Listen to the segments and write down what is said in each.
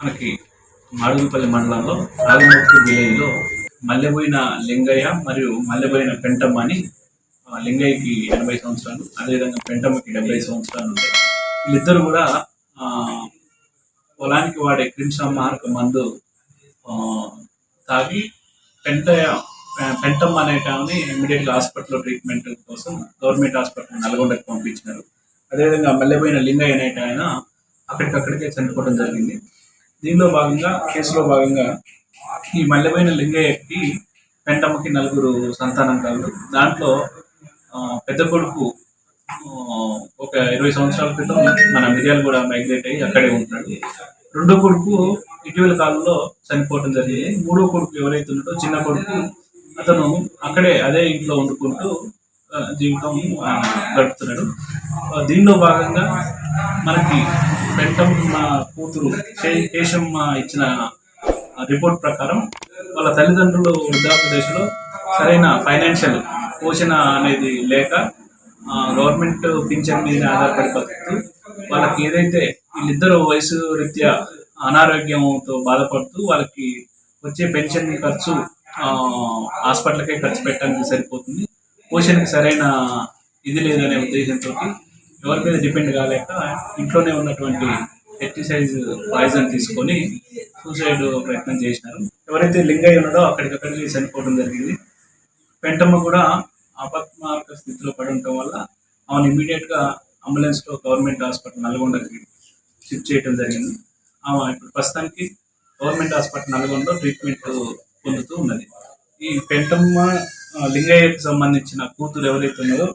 మనకి మాడుగుపల్లి మండలంలో రాగమూర్తి విలేజ్లో మల్లెబోయిన లింగయ్య మరియు మల్లెబోయిన పెంటమ్మ అని లింగయ్యకి ఎనభై సంవత్సరాలు అదేవిధంగా పెంటమ్మకి డెబ్బై సంవత్సరాలు ఉంటాయి. వీళ్ళిద్దరు కూడా ఆ, పొలానికి వాడే క్రిమిసంహారక మందు ఆ, తాగి పెంటయ్య పెంటమ్మ అనే ఆమెని ఇమీడియట్గా హాస్పిటల్లో ట్రీట్మెంట్ కోసం గవర్నమెంట్ హాస్పిటల్ నల్గొండకు పంపించినారు. అదేవిధంగా మల్లెబోయిన లింగయ్య అనేట ఆయన అక్కడికక్కడికే చనిపోవడం జరిగింది. దీనిలో భాగంగా కేసులో భాగంగా ఈ మల్లెబోయిన లింగయ్యకి పెంటమ్మకి నలుగురు సంతానం కలదు. దాంట్లో ఆ, పెద్ద కొడుకు ఆ, ఒక ఇరవై సంవత్సరాల క్రితం మన మిర్యాలు కూడా మైగ్రేట్ అయ్యి అక్కడే ఉంటాడు. రెండో కొడుకు ఇటీవల కాలంలో చనిపోవడం జరిగింది. మూడో కొడుకు ఎవరైతే ఉన్నాడో చిన్న కొడుకు అతను అక్కడే అదే ఇంట్లో వండుకుంటూ జీవితం గడుపుతున్నాడు. దీనిలో భాగంగా మనకి పెంటమ్మ కూతురు కేశమ్మ ఇచ్చిన రిపోర్ట్ ప్రకారం వాళ్ళ తల్లిదండ్రులు వృద్ధాప్రదేశ్లో సరైన ఫైనాన్షియల్ పోషణ అనేది లేక గవర్నమెంట్ పింఛన్ మీద ఆధారపడి బతుకుతూ వాళ్ళకి ఏదైతే వీళ్ళిద్దరూ వయసు రీత్యా అనారోగ్యంతో బాధపడుతూ వాళ్ళకి వచ్చే పెన్షన్ ఖర్చు ఆ, హాస్పిటల్కే ఖర్చు పెట్టడానికి సరిపోతుంది. పోషణకి సరైన ఇది లేదనే ఉద్దేశంతో ఎవరి మీద డిపెండ్ కాలేక ఇంట్లోనే ఉన్నటువంటి ఎక్సర్సైజ్ పాయిజన్ తీసుకొని సూసైడ్ ప్రయత్నం చేసినారు. ఎవరైతే లింగయ్య ఉన్నాడో అక్కడికక్కడికి చనిపోవడం జరిగింది. పెంటమ్మ కూడా అపత్మార్క స్థితిలో పడి ఉండటం వల్ల ఆమెను ఇమీడియట్గా గా అంబులెన్స్లో గవర్నమెంట్ హాస్పిటల్ నల్గొండకి షిఫ్ట్ చేయడం జరిగింది. ఆమె ఇప్పుడు ప్రస్తుతానికి గవర్నమెంట్ హాస్పిటల్ నల్గొండలో ట్రీట్మెంట్ పొందుతూ ఉన్నది. ఈ పెంటమ్మ లింగయ్యకు సంబంధించిన కూతురు ఎవరైతే ఉన్నదో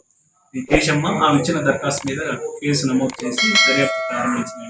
కేశమ్మ ఆమె ఇచ్చిన దరఖాస్తు మీద కేసు నమోదు చేసి దర్యాప్తు ప్రారంభించిన